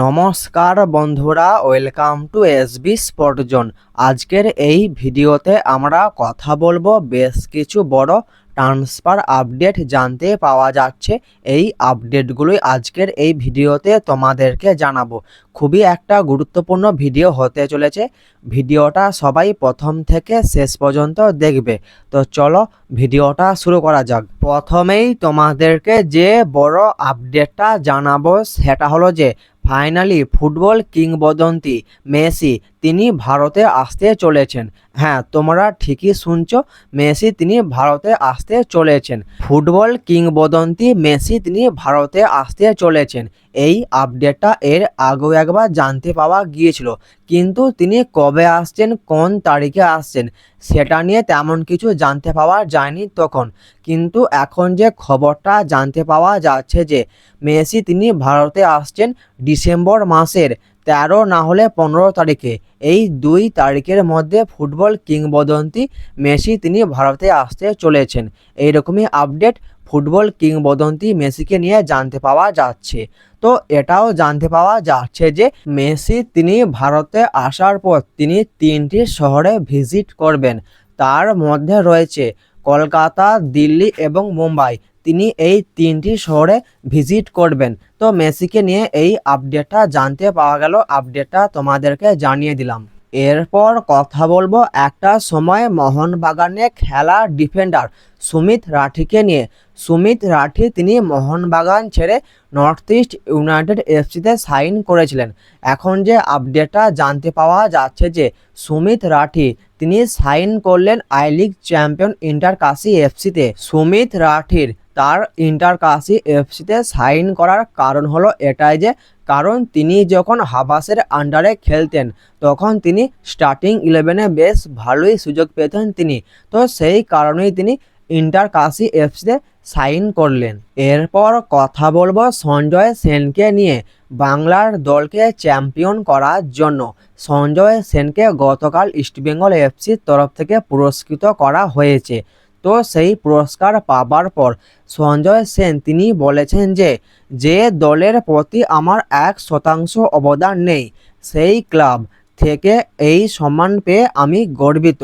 নমস্কার বন্ধুরা welcome two SB স্পটজন আজকের এই ভিডিওতে আমরা কথা বলব বেশ কিছু বড় ট্রান্সফার আপডেট জানতে পাওয়া যাচ্ছে। এই আপডেটগুলোই আজকের এই ভিডিওতে তোমাদেরকে জানাব। খুবই একটা গুরুত্বপূর্ণ ভিডিও হতে চলেছে। ভিডিওটা সবাই প্রথম থেকে শেষ পর্যন্ত দেখবে। তো চলো ভিডিওটা শুরু করা যাক। প্রথমেই তোমাদেরকে যে বড় আপডেটটা জানাব সেটা হলো যে, ফাইনালি ফুটবল কিংবদন্তি মেসি, তিনি ভারতে আসতে চলেছেন। হ্যাঁ তোমরা ঠিকই শুনছো, মেসি তিনি ভারতে আসতে চলেছেন। ফুটবল কিংবদন্তি মেসি তিনি ভারতে আসতে চলেছেন। এই আপডেটটা এর আগেও একবার জানতে পাওয়া গিয়েছিল। কিন্তু তিনি কবে আসছেন, কোন তারিখে আসছেন, সেটা নিয়ে তেমন কিছু জানতে পাওয়া যায়নি তখন। কিন্তু এখন যে খবরটা জানতে পাওয়া যাচ্ছে যে, মেসি তিনি ভারতে আসছেন ডিসেম্বর মাসের তেরো না হলে পনেরো তারিখে। এই দুই তারিখের মধ্যে ফুটবল কিংবদন্তি মেসি তিনি ভারতে আসতে চলেছেন। এইরকমই আপডেট ফুটবল কিংবদন্তি মেসিকে নিয়ে জানতে পাওয়া যাচ্ছে। তো এটাও জানতে পাওয়া যাচ্ছে যে মেসি তিনি ভারতে আসার পর তিনি তিনটি শহরে ভিজিট করবেন। তার মধ্যে রয়েছে কলকাতা, দিল্লি এবং মুম্বাই। তিনি এই তিনটি শহরে ভিজিট করবেন। তো মেসিকে নিয়ে এই আপডেটটা জানতে পাওয়া গেল। আপডেটটা তোমাদেরকে জানিয়ে দিলাম। এরপর কথা বলব একটা সময় মোহনবাগানে খেলা ডিফেন্ডার সুমিত রাঠিকে নিয়ে। সুমিত রাঠি তিনি মোহনবাগান ছেড়ে নর্থ ইস্ট ইউনাইটেড এফসিতে সাইন করেছিলেন। এখন যে আপডেটটা জানতে পাওয়া যাচ্ছে যে সুমিত রাঠি তিনি সাইন করলেন I league champion inter Kashi এফসিতে Sumit রাঠির তার ইন্টার কাশি এফসিতে সাইন করার কারণ হলো এটাই যে কারণ তিনি যখন হাবাসের আন্ডারে খেলতেন, তখন তিনি স্টার্টিং ইলেভেনে বেশ ভালোই সুযোগ পেতেন তিনি। তো সেই কারণেই তিনি ইন্টার কাশি এফসিতে সাইন করলেন। এরপর কথা বলব সঞ্জয় সেনকে নিয়ে, বাংলার দলকে চ্যাম্পিয়ন করার জন্য। সঞ্জয় সেনকে গতকাল ইস্টবেঙ্গল এফসির তরফ থেকে পুরস্কৃত করা হয়েছে। তো সেই পুরস্কার পাবার পর সঞ্জয় সেন তিনি বলেছেন যে যে দলের প্রতি আমার এক শতাংশ অবদান নেই, সেই ক্লাব থেকে এই সম্মান পেয়ে আমি গর্বিত।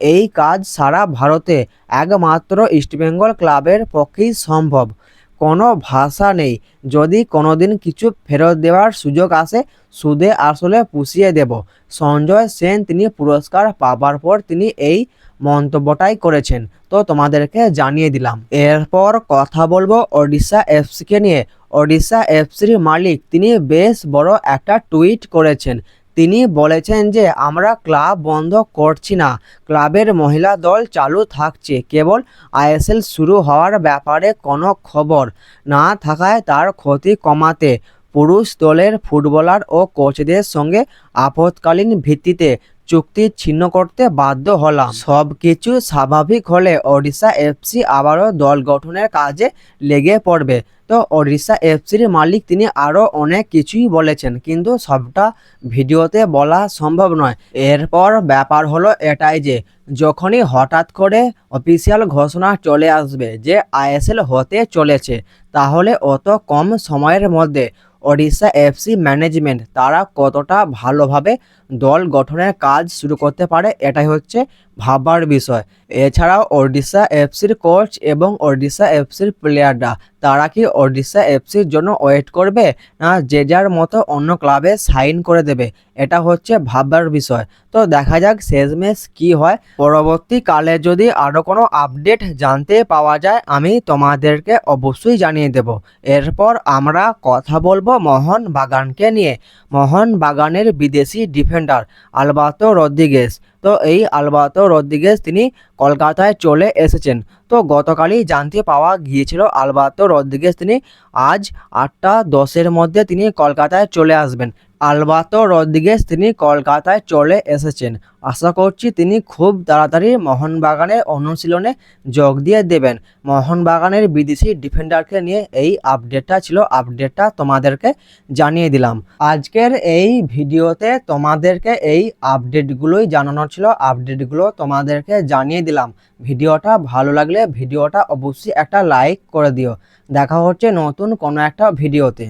এই কাজ সারা ভারতে একমাত্র ইস্টবেঙ্গল ক্লাবের পক্ষেই সম্ভব। কোনো ভাষা নেই। যদি কোনোদিন কিছু ফেরত দেওয়ার সুযোগ আসে, সুদে আসলে পুষিয়ে দেব। সঞ্জয় সেন তিনি পুরস্কার পাবার পর তিনি এই মন্তব্যটাই করেছেন। তো তোমাদেরকে জানিয়ে দিলাম। এরপর কথা বলব ওড়িশা এফসিকে নিয়ে। ওড়িশা এফসির মালিক তিনি বেশ বড় একটা টুইট করেছেন। তিনি বলেছেন যে, আমরা ক্লাব বন্ধ করছি না। ক্লাবের মহিলা দল চালু থাকছে। কেবল আইএসএল শুরু হওয়ার ব্যাপারে কোনো খবর না থাকায় তার ক্ষতি কমাতে। পুরুষ দলের ফুটবলার ও কোচদের সঙ্গে আপৎকালীন ভিত্তিতে চুক্তি ছিন্ন করতে বাধ্য হলাম। সব কিছু স্বাভাবিক হলে ওড়িশা এফসি আবারও দল গঠনের কাজে লেগে পড়বে। তো ওড়িশা এফসির মালিক তিনি আরও অনেক কিছুই বলেছেন, কিন্তু সবটা ভিডিওতে বলা সম্ভব নয়। এরপর ব্যাপার হলো এটাই যে, যখনই হঠাৎ করে অফিসিয়াল ঘোষণা চলে আসবে যে আইএসএল হতে চলেছে, তাহলে অত কম সময়ের মধ্যে ওড়িশা এফসি ম্যানেজমেন্ট তারা কতটা ভালোভাবে দল গঠনের কাজ শুরু করতে পারে, এটাই হচ্ছে ভাবার বিষয়। এছাড়াও ওড়িশা এফসির কোচ এবং ওড়িশা এফসির প্লেয়াররা তারা কি ওড়িশা এফসির জন্য ওয়েট করবে? না, যে যার মতো অন্য ক্লাবে সাইন করে দেবে। এটা হচ্ছে ভাববার বিষয়। তো দেখা যাক শেষমেশ কি হয়। পরবর্তীকালে যদি আরও কোনো আপডেট জানতে পাওয়া যায়, আমি তোমাদেরকে অবশ্যই জানিয়ে দেব। এরপর আমরা কথা বলব মোহন বাগানকে নিয়ে। মোহন বাগানের বিদেশি ডিফেন্ডার আলবাতো রদ্রিগেস তো এই আলবাতো রদ্রিগেজ তিনি কলকাতায় চলে এসেছেন। তো গতকালই জানতে পাওয়া গিয়েছিল আলবাতো রদ্রিগেজ তিনি আজ আটটা দশের মধ্যে তিনি কলকাতায় চলে আসবেন। আলবাতো রদ্রিগেস তিনি কলকাতায় চলে এসেছেন। আশা করছি তিনি খুব তাড়াতাড়ি মোহনবাগানের অনুশীলনে যোগ দিয়ে দেবেন। মোহনবাগানের বিদেশি ডিফেন্ডারকে নিয়ে এই আপডেটটা ছিল। আপডেটটা তোমাদেরকে জানিয়ে দিলাম। আজকের এই ভিডিওতে তোমাদেরকে এই আপডেটগুলোই জানানো ছিল। আপডেটগুলো তোমাদেরকে জানিয়ে দিলাম। ভিডিওটা ভালো লাগলে ভিডিওটা অবশ্যই একটা লাইক করে দিও। দেখা হচ্ছে নতুন কোনো একটা ভিডিওতে।